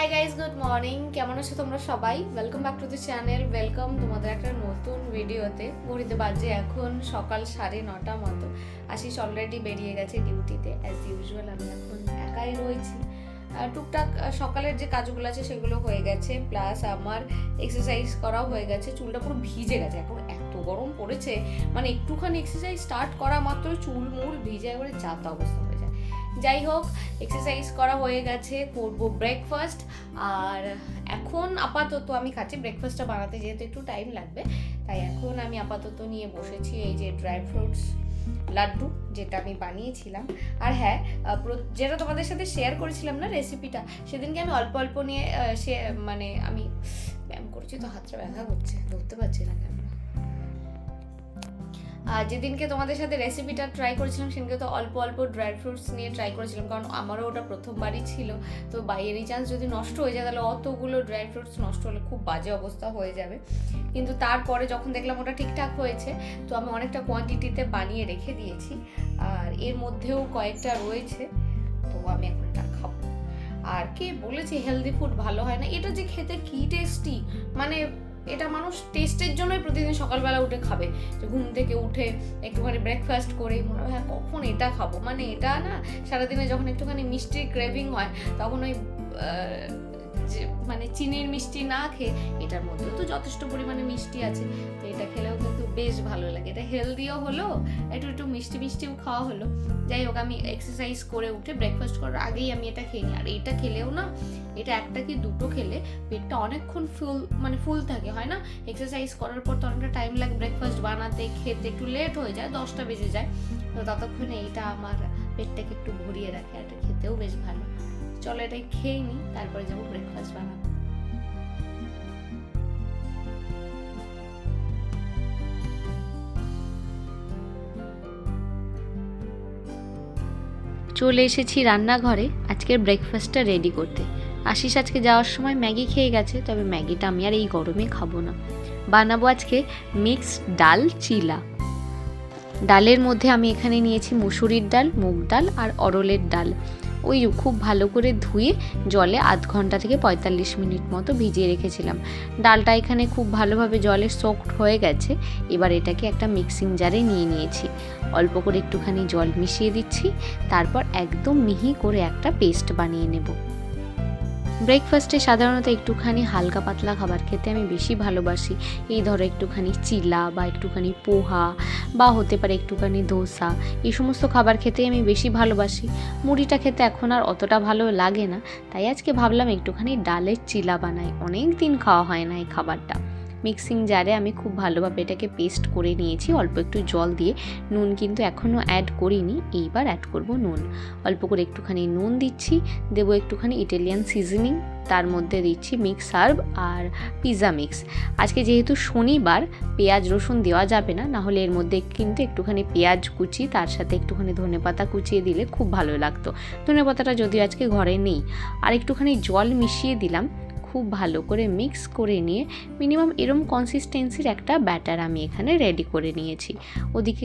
Hi guys good morning কেমন আছো তোমরা সবাই? Welcome back to the channel welcome তোমাদের একটা নতুন ভিডিওতে ঘড়িতে বাজে এখন সকাল সাড়ে নটা মতো। আশিস অলরেডি বেরিয়ে গেছে ডিউটিতে অ্যাজ ইউজুয়াল আমি এখন একাই রয়েছি। টুকটাক সকালের যে কাজগুলো আছে সেগুলো হয়ে গেছে প্লাস আমার এক্সারসাইজ করাও হয়ে গেছে। চুলটা পুরো ভিজে গেছে, এখন এত গরম পড়েছে। মানে একটুখানি এক্সারসাইজ স্টার্ট করা মাত্র চুল মুল ভিজে একবারে যাতা অবস্থা। যাই হোক এক্সারসাইজ করা হয়ে গেছে, করব ব্রেকফাস্ট আর এখন আপাতত আমি খাচ্ছি ব্রেকফাস্টটা বানাতে যেহেতু একটু টাইম লাগবে, তাই এখন আমি আপাতত নিয়ে বসেছি এই যে ড্রাই ফ্রুটস লাড্ডু, যেটা আমি বানিয়েছিলাম। আর হ্যাঁ যেটা তোমাদের সাথে শেয়ার করেছিলাম না রেসিপিটা সেদিনকে আমি অল্প অল্প নিয়ে সে মানে আমি, ব্যায়াম করছি তো হাতটা ব্যথা করছে, ধরতে পারছি না আর যেদিনকে তোমাদের সাথে রেসিপিটা ট্রাই করেছিলাম, সেদিনকে তো অল্প অল্প ড্রাই ফ্রুটস নিয়ে ট্রাই করেছিলাম, কারণ আমারও ওটা প্রথমবারই ছিল। তো বাই এনি চান্স যদি নষ্ট হয়ে যায়, তাহলে অতগুলো ড্রাই ফ্রুটস নষ্ট হলে খুব বাজে অবস্থা হয়ে যাবে। কিন্তু তারপরে যখন দেখলাম ওটা ঠিকঠাক হয়েছে, তো আমি অনেকটা কোয়ান্টিটিতে বানিয়ে রেখে দিয়েছি। আর এর মধ্যেও কয়েকটা রয়েছে, তো আমি এখন এটা খাব। আর কে বলেছে হেলদি ফুড ভালো হয় না? এটা যে খেতে কি টেস্টি মানে এটা মানুষ টেস্টের জন্যই প্রতিদিন সকালবেলা উঠে খাবে। যে ঘুম থেকে উঠে একটুখানি ব্রেকফাস্ট করে মনে হয় হ্যাঁ কখন এটা খাব? মানে এটা না, সারাদিনে যখন একটুখানি মিষ্টির ক্রেভিং হয়, তখন ওই মানে চিনির মিষ্টি না খেয়ে এটার মধ্যেও তো যথেষ্ট পরিমাণে মিষ্টি আছে, তো এটা খেলেও কিন্তু বেশ ভালো লাগে। এটা হেলদিও হলো, একটু একটু মিষ্টি মিষ্টিও খাওয়া হলো। যাই হোক, আমি এক্সারসাইজ করে উঠে ব্রেকফাস্ট করার আগেই আমি এটা খেয়ে নিই। আর এটা খেলেও না, এটা একটা কি দুটো খেলে পেটটা অনেকক্ষণ ফুল মানে ফুল থাকে, হয় না? এক্সারসাইজ করার পর তো অনেকটা টাইম লাগে ব্রেকফাস্ট বানাতে, খেতে, একটু লেট হয়ে যায়, দশটা বেজে যায়। তো ততক্ষণে এইটা আমার পেটটাকে একটু ভরিয়ে রাখে, আর খেতেও বেশ ভালো। চলো এটাই খেয়ে নিই তারপরে যাব ব্রেকফাস্ট বানাতে। চলে এসেছি রান্নাঘরে, আজকের ব্রেকফাস্টটা রেডি করতে। আশিস আজকে যাওয়ার সময় ম্যাগি খেয়ে গেছে, তবে ম্যাগিটা আমি আর এই গরমে খাব না। বানাবো আজকে মিক্সড ডাল চিলা। ডালের মধ্যে আমি এখানে নিয়েছি মুসুরির ডাল, মুগ ডাল আর অরলের ডাল। ওই খুব ভালো করে ধুয়ে জলে আধ ঘণ্টা থেকে পঁয়তাল্লিশ মিনিট মতো ভিজিয়ে রেখেছিলাম। ডালটা এখানে খুব ভালোভাবে জলে সোকড হয়ে গেছে। এবার এটাকে একটা মিক্সিং জারে নিয়ে নিয়েছি। অল্প করে একটুখানি জল মিশিয়ে দিচ্ছি। তারপর একদম মিহি করে একটা পেস্ট বানিয়ে নেব। ব্রেকফাস্টে সাধারণত একটুখানি হালকা পাতলা খাবার খেতে আমি বেশি ভালোবাসি। এই ধরো একটুখানি চিলা বা একটুখানি পোহা বা হতে পারে একটুখানি ধোসা এই সমস্ত খাবার খেতে আমি বেশি ভালোবাসি। মুড়িটা খেতে এখন আর অতটা ভালো লাগে না, তাই আজকে ভাবলাম একটুখানি ডালের চিলা বানাই। অনেক দিন খাওয়া হয় না এই খাবারটা। মিক্সিং জারে আমি খুব ভালোভাবে এটাকে পেস্ট করে নিয়েছি। অল্প একটু জল দিয়ে। নুন কিন্তু এখনও অ্যাড করিনি। এইবার অ্যাড করব নুন। অল্প করে একটুখানি নুন দিচ্ছি। দেবো একটুখানি ইটালিয়ান সিজনিং তার মধ্যে দিচ্ছি মিক্স হার্ব আর পিৎজা মিক্স আজকে যেহেতু শনিবার, পেঁয়াজ রসুন দেওয়া যাবে না। না হলে এর মধ্যে কিন্তু একটুখানি পেঁয়াজ কুচি, তার সাথে একটুখানি ধনেপাতা কুচিয়ে দিলে খুব ভালো লাগতো। ধনেপাতাটা যদিও আজকে ঘরে নেই। আর একটুখানি জল মিশিয়ে দিলাম। খুব ভালো করে মিক্স করে নিয়ে মিনিমাম এরম কনসিস্টেন্সির একটা ব্যাটার আমি এখানে রেডি করে নিয়েছি। ওদিকে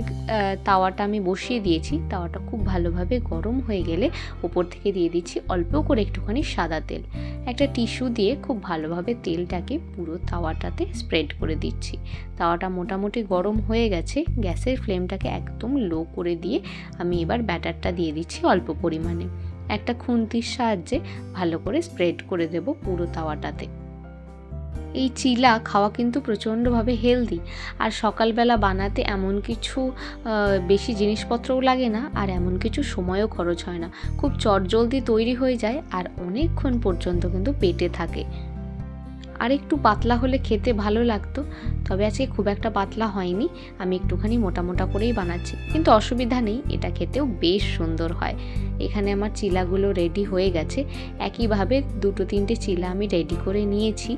তাওয়াটা আমি বসিয়ে দিয়েছি। তাওয়াটা খুব ভালোভাবে গরম হয়ে গেলে ওপর থেকে দিয়ে দিচ্ছি অল্প করে একটুখানি সাদা তেল। একটা টিস্যু দিয়ে খুব ভালোভাবে তেলটাকে পুরো তাওয়াটাতে স্প্রেড করে দিচ্ছি। তাওয়াটা মোটামুটি গরম হয়ে গেছে, গ্যাসের ফ্লেমটাকে একদম লো করে দিয়ে আমি এবার ব্যাটারটা দিয়ে দিচ্ছি অল্প পরিমাণে। একটা খুন্তির সাহায্যে ভালো করে স্প্রেড করে দেব পুরো তাওয়াটাতে। এই চিলা খাওয়া কিন্তু প্রচণ্ডভাবে হেলদি আর সকালবেলা বানাতে এমন কিছু বেশি জিনিসপত্রও লাগে না, আর এমন কিছু সময়ও খরচ হয় না। খুব চটজলদি তৈরি হয়ে যায়, আর অনেকক্ষণ পর্যন্ত কিন্তু পেটে থাকে। আর একটু পাতলা হলে খেতে ভালো লাগতো, তবে আজকে খুব একটা পাতলা হয়নি। আমি একটুখানি মোটা মোটা করেই বানাচ্ছি, কিন্তু অসুবিধা নেই, এটা খেতেও বেশ সুন্দর হয়। এখানে আমার চিলাগুলো রেডি হয়ে গেছে। একইভাবে দুটো তিনটে চিলা আমি রেডি করে নিয়েছি।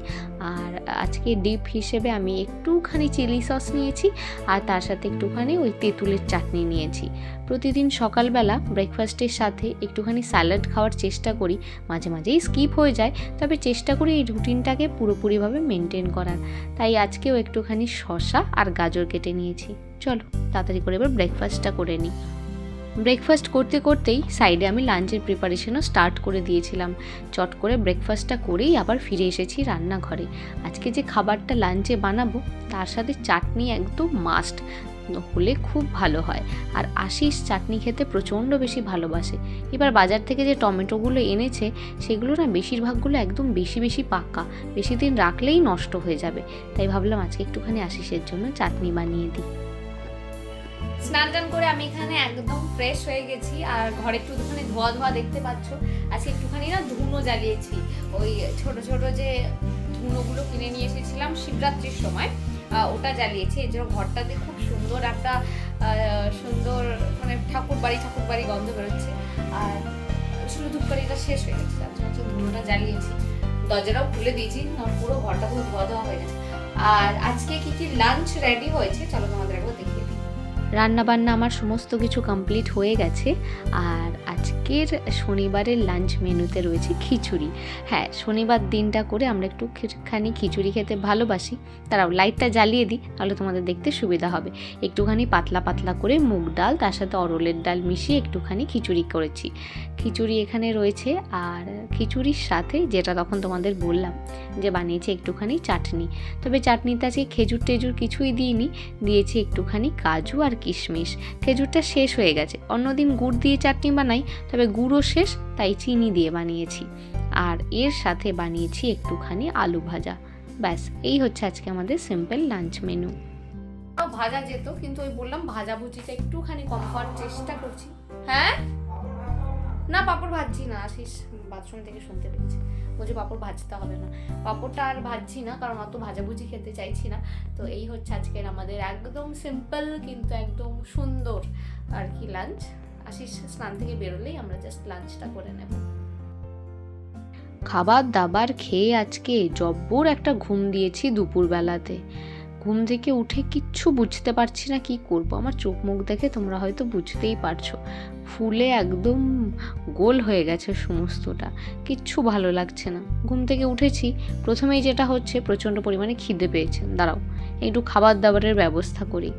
আর আজকে ডিপ হিসেবে আমি একটুখানি চিলি সস নিয়েছি, আর তার সাথে একটুখানি ওই তেঁতুলের চাটনি নিয়েছি। প্রতিদিন সকালবেলা ব্রেকফাস্টের সাথে একটুখানি স্যালাড খাওয়ার চেষ্টা করি। মাঝে মাঝেই স্কিপ হয়ে যায়, তবে চেষ্টা করি এই রুটিনটাকে পুরোপুরিভাবে মেনটেন করার। তাই আজকেও একটুখানি শসা আর গাজর কেটে নিয়েছি। চলো, তাড়াতাড়ি করে এবার ব্রেকফাস্টটা করে নিই। ব্রেকফাস্ট করতে করতেই সাইডে আমি লাঞ্চের প্রিপারেশনও স্টার্ট করে দিয়েছিলাম। চট করে ব্রেকফাস্টটা করেই আবার ফিরে এসেছি রান্নাঘরে। আজকে যে খাবারটা লাঞ্চে বানাবো, তার সাথে চাটনি একদম মাস্ট হলে খুব ভালো হয়। আর আশিস চাটনি খেতে প্রচণ্ড বেশি ভালোবাসে। এবার বাজার থেকে যে টমেটোগুলো এনেছে, সেগুলো না বেশিরভাগগুলো একদম বেশি বেশি পাকা। বেশি দিন রাখলেই নষ্ট হয়ে যাবে। তাই ভাবলাম আজকে একটুখানি আশিসের জন্য চাটনি বানিয়ে দিই। স্নান টান করে আমি এখানে একদম ফ্রেশ হয়ে গেছি। আর ঘরে একটু একটুখানি ধোয়া ধোয়া দেখতে পাচ্ছ। আজকে একটুখানি না ধুনো জ্বালিয়েছি। ওই ছোট ছোট যে ধুনোগুলো কিনে নিয়ে এসেছিলাম শিবরাত্রির সময়। ওটা জ্বালিয়েছি। এর জন্য ঘরটাতে খুব সুন্দর একটা সুন্দর মানে ঠাকুর বাড়ি ঠাকুর বাড়ি গন্ধ বেরোচ্ছে। আর শুধু ধূপকারিটা শেষ হয়ে গেছে, তার জন্য ধুনোটা জ্বালিয়েছি। দরজাটাও খুলে দিয়েছি পুরো ঘরটা পুরো ধোয়া ধোয়া হয়ে গেছে। আর আজকে কি কি লাঞ্চ রেডি হয়েছে? চলো তোমাদের একবার দেখিয়ে রান্না বান্না আমার সমস্ত কিছু কমপ্লিট হয়ে গেছে। আর আজকের শনিবারের লাঞ্চ মেনুতে রয়েছে খিচুড়ি। হ্যাঁ শনিবার দিনটা করে আমরা একটু খানি খিচুড়ি খেতে ভালোবাসি। তারাও লাইটটা জ্বালিয়ে দিই, তাহলে তোমাদের দেখতে সুবিধা হবে। একটুখানি পাতলা পাতলা করে মুগ ডাল, তার সাথে অরলের ডাল মিশিয়ে একটুখানি খিচুড়ি করেছি। খিচুড়ি এখানে রয়েছে, আর খিচুড়ির সাথে যেটা তখন তোমাদের বললাম, যে বানিয়েছি একটুখানি চাটনি। তবে চাটনিতে আজকে খেজুর টেজুর কিছুই দিইনি, দিয়েছি একটুখানি কাজু আর কিশমিশ। খেজুরটা শেষ হয়ে গেছে। অন্যদিন গুড় দিয়ে চাটনি বানাই তবে গুঁড়ো শেষ, তাই চিনি দিয়ে বানিয়েছি। আর এর সাথে বানিয়েছি একটুখানি আলু ভাজা। ব্যাস, এই হচ্ছে আজকে আমাদের সিম্পল লাঞ্চ মেনু ভাজা যেত, কিন্তু ওই বললাম ভাজা ভুজিটা একটুখানি কম করার চেষ্টা করছি। হ্যাঁ? না, পাপড় ভাজছি না আশিস বাথরুম থেকে শুনতে পেয়েছি। বলছে পাপড় ভাজতে হবে না। পাপড়টা আর ভাজছি না, কারণ অত ভাজাভুজি খেতে চাইছি না। তো এই হচ্ছে আজকের আমাদের একদম সিম্পল কিন্তু একদম সুন্দর আর কি লাঞ্চ স্নান থেকে বেরোলেই আমরা জাস্ট লাঞ্চটা করে নেব। খাবার দাবার খেয়ে আজকে জব্বর একটা ঘুম দিয়েছি দুপুরবেলাতে। ঘুম থেকে উঠে কিচ্ছু বুঝতে পারছি না কি করব। আমার চোখ মুখ দেখে তোমরা হয়তো বুঝতেই পারছ। ফুলে একদম গোল হয়ে গেছে সমস্তটা। কিচ্ছু ভালো লাগছে না। ঘুম থেকে উঠেছি। প্রথমেই যেটা হচ্ছে প্রচণ্ড পরিমাণে খিদে পেয়েছে। দাঁড়াও, একটু খাবার দাবারের ব্যবস্থা করি।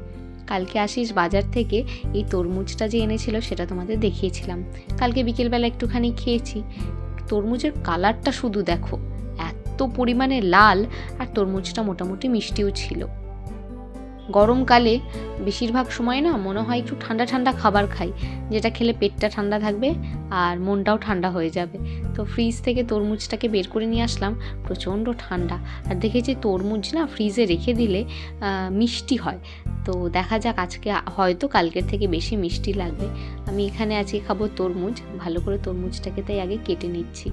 কালকে আসিস বাজার থেকে, এই তরমুজটা যে এনেছিল সেটা তোমাদের দেখিয়েছিলাম। কালকে বিকেলবেলা একটুখানি খেয়েছি। তরমুজের কালারটা শুধু দেখো, এত পরিমাণে লাল আর তরমুজটা মোটামুটি মিষ্টিও ছিল। গরমকালে বেশিরভাগ সময় না মনে হয় একটু ঠান্ডা ঠান্ডা খাবার খাই, যেটা খেলে পেটটা ঠান্ডা থাকবে আর মনটাও ঠান্ডা হয়ে যাবে। তো ফ্রিজ থেকে তরমুজটাকে বের করে নিয়ে আসলাম, প্রচণ্ড ঠান্ডা। আর দেখেছি তরমুজ না ফ্রিজে রেখে দিলে মিষ্টি হয়। তো দেখা যাক আজকে হয়তো কালকের থেকে বেশি মিষ্টি লাগবে। আমি এখানে আজকে খাব তরমুজ, ভালো করে তরমুজটাকে তাই আগে কেটে নিচ্ছি।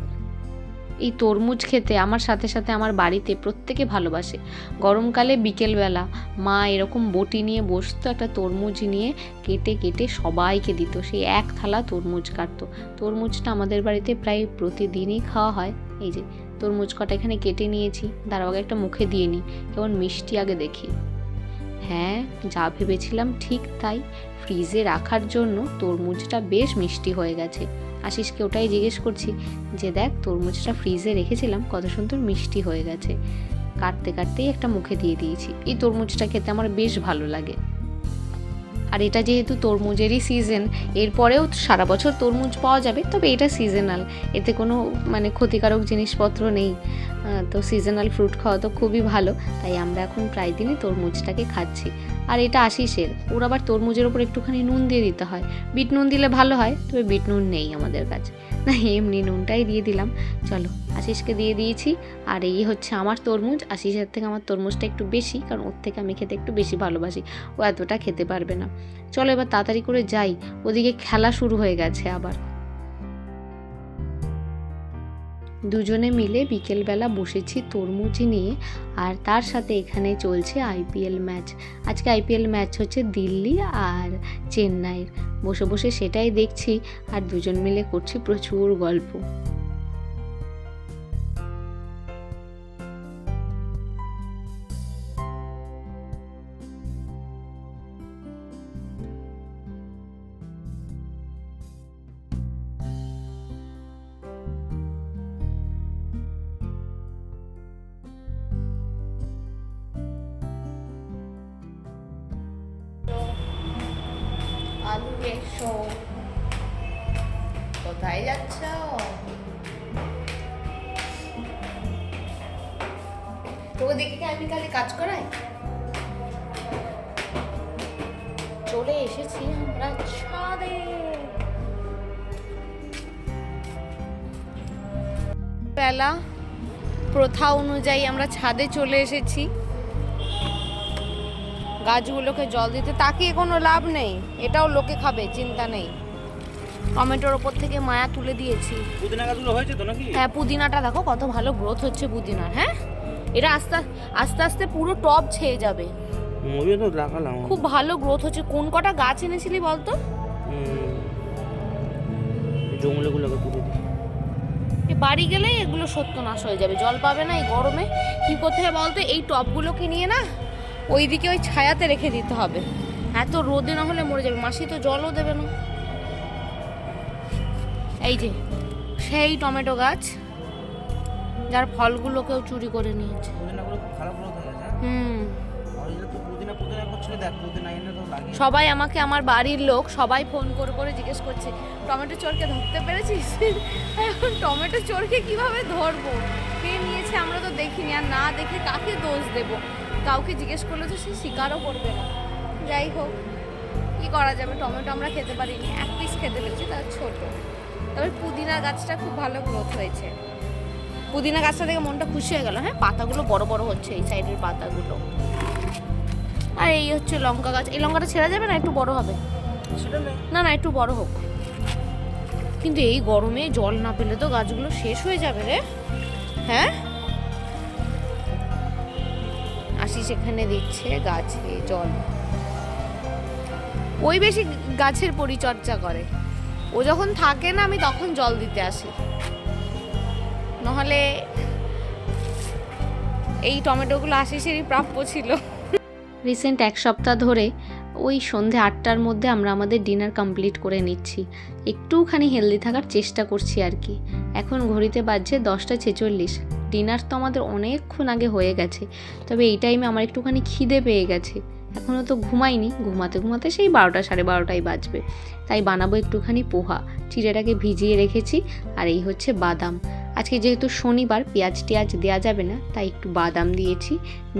এই তরমুজ খেতে আমার সাথে সাথে আমার বাড়িতে প্রত্যেকে ভালোবাসে। গরমকালে বিকেলবেলা মা এরকম বটি নিয়ে বসতো একটা তরমুজ নিয়ে কেটে কেটে সবাইকে দিত। সেই এক থালা তরমুজ কাটতো। তরমুজটা আমাদের বাড়িতে প্রায় প্রতিদিনই খাওয়া হয়। এই যে, তরমুজ কটা এখানে কেটে নিয়েছি। তার আগে একটা মুখে দিয়ে নিই কেমন মিষ্টি আগে দেখি। হ্যাঁ যা ভেবেছিলাম ঠিক তাই। ফ্রিজে রাখার জন্য তরমুজটা বেশ মিষ্টি হয়ে গেছে। আশিসকে ওটাই জিজ্ঞেস করছি যে দেখ তরমুজটা ফ্রিজে রেখেছিলাম, কত সুন্দর মিষ্টি হয়ে গেছে। কাটতে কাটতেই একটা মুখে দিয়ে দিয়েছি। এই তরমুজটা খেতে আমার বেশ ভালো লাগে। আর এটা যেহেতু তরমুজেরই সিজন এরপরেও সারা বছর তরমুজ পাওয়া যাবে, তবে এটা সিজনাল এতে কোনো মানে ক্ষতিকারক জিনিসপত্র নেই। তো সিজনাল ফ্রুট খাওয়া তো খুবই ভালো। তাই আমরা এখন প্রায় দিনই তরমুজটাকে খাচ্ছি। আর এটা আশিসের। ওর আবার তরমুজের ওপর একটুখানি নুন দিয়ে দিতে হয়। বিট নুন দিলে ভালো হয়, তবে বিট নুন নেই আমাদের কাছে। না এমনি নুনটাই দিয়ে দিলাম। চলো, আশিসকে দিয়ে দিয়েছি। আর এই হচ্ছে আমার তরমুজ। আশিসের থেকে আমার তরমুজটা একটু বেশি, কারণ ওর থেকে আমি খেতে একটু বেশি ভালোবাসি। ও এতটা খেতে পারবে না। চলো এবার তাড়াতাড়ি করে যাই। ওদিকে খেলা শুরু হয়ে গেছে আবার। দুজনে মিলে বিকেলবেলা বসেছি তরমুজ নিয়ে আর তার সাথে এখানে চলছে আইপিএল ম্যাচ। আজকে আইপিএল ম্যাচ হচ্ছে দিল্লি আর চেন্নাইয়ের। বসে বসে সেটাই দেখছি আর দুজন মিলে করছি প্রচুর গল্প। কোথায় যাচ্ছ? তোকে দেখে আমি খালি কাজ করাই? চলে এসেছি আমরা ছাদে। বেলা প্রথা অনুযায়ী আমরা ছাদে চলে এসেছি। গাছগুলোকে জল দিতে তাকিয়ে কোনো লাভ নেই। এটাও লোকে খাবে চিন্তা নেই। টমেটোর ওপর থেকে মায়া তুলে দিয়েছি। পুদিনা গাছগুলো হয়েছে তো নাকি? হ্যাঁ পুদিনাটা দেখো কত ভালো গ্রোথ হচ্ছে পুদিনার হ্যাঁ? এটা আস্তে আস্তে আস্তে পুরো টব ছেয়ে যাবে। আমিও তো লাগালাম খুব ভালো গ্রোথ হচ্ছে। কোন কটা গাছ এনেছিলি বলতো। জঙ্গলগুলোকে বাড়ি গেলেই এগুলো সত্য নাশ হয়ে যাবে। জল পাবে না এই গরমে। কি করতে হবে বলতো? এই টবগুলোকে নিয়ে না ওইদিকে ওই ছায়াতে রেখে দিতে হবে। এত রোদে না হলে মরে যাবে। মাসি তো জলও দেবে না। এই যে সেই টমেটো গাছ যার ফলগুলো কেউ চুরি করে নিয়েছে। হয়ে হুম। অরিজিনাল তো পুদিনা পুদিনা করছিল দেখ পুদিনা এনে তো লাগে সবাই আমাকে আমার বাড়ির লোক সবাই ফোন করে করে জিজ্ঞেস করছে টমেটো চোরকে ধরতে পেরেছিস? এখন টমেটো চোরকে কীভাবে ধরবো? কে নিয়েছে আমরা তো দেখিনি আর না দেখে কাকে দোষ দেব? কাউকে জিজ্ঞেস করলে তো সে স্বীকারও করবে না। যাই হোক কি করা যাবে? টমেটো আমরা খেতে পারিনি এক পিস খেতে পেরেছি তার ছোট। তবে পুদিনা গাছটা খুব ভালো গ্রোথ হয়েছে। পুদিনা গাছটা দেখে মনটা খুশি হয়ে গেল হ্যাঁ পাতাগুলো বড় বড় হচ্ছে এই সাইডের পাতাগুলো। আর এই হচ্ছে লঙ্কা গাছ। এই লঙ্কাটা ছেঁড়া যাবে না? একটু বড় হবে? না না একটু বড় হোক। কিন্তু এই গরমে জল না পেলে তো গাছগুলো শেষ হয়ে যাবে রে। হ্যাঁ? আশিস এখানে দিচ্ছে গাছে জল। ওই বেশি গাছের পরিচর্যা করে। ও যখন থাকে না, আমি তখন জল দিতে আসি। নহলে এই টমেটোগুলো আশিসেরই প্রাপ্য ছিল। রিসেন্ট এক সপ্তাহ ধরে ওই সন্ধে আটটার মধ্যে আমরা আমাদের ডিনার কমপ্লিট করে নিচ্ছি। একটুখানি হেলদি থাকার চেষ্টা করছি আর কি। এখন ঘড়িতে বাজছে দশটা ছেচল্লিশ। ডিনার তো আমাদের অনেকক্ষণ আগে হয়ে গেছে, তবে এই টাইমে আমার একটুখানি খিদে পেয়ে গেছে। এখনও তো ঘুমাইনি, ঘুমাতে ঘুমাতে সেই বারোটা, সাড়ে বারোটাই বাজবে। তাই বানাবো একটুখানি পোহা, চিড়েটাকে ভিজিয়ে রেখেছি, আর এই হচ্ছে বাদাম। আজকে যেহেতু শনিবার, পেঁয়াজ টেয়াজ দেওয়া যাবে না, তাই একটু বাদাম দিয়েছি,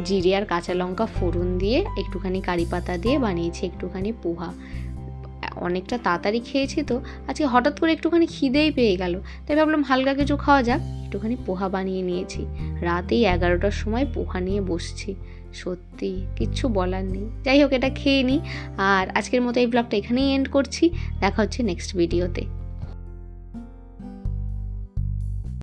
জিরে আর কাঁচা লঙ্কা ফোড়ন দিয়ে একটুখানি কারি পাতা দিয়ে বানিয়েছি একটুখানি পোহা। অনেকটা তাড়াতাড়ি খেয়েছি তো, আজকে হঠাৎ করে একটুখানি খিদেই পেয়ে গেল। তাই ভাবলাম হালকা কিছু খাওয়া যাক, একটুখানি পোহা বানিয়ে নিয়েছি। রাতেই এগারোটার সময় পোহা নিয়ে বসছি। সত্যি, কিচ্ছু বলার নেই। যাই হোক, এটা খেয়ে নিই। আর আজকের মতো এই ব্লগটা এখানেই এন্ড করছি। দেখা হচ্ছে নেক্সট ভিডিওতে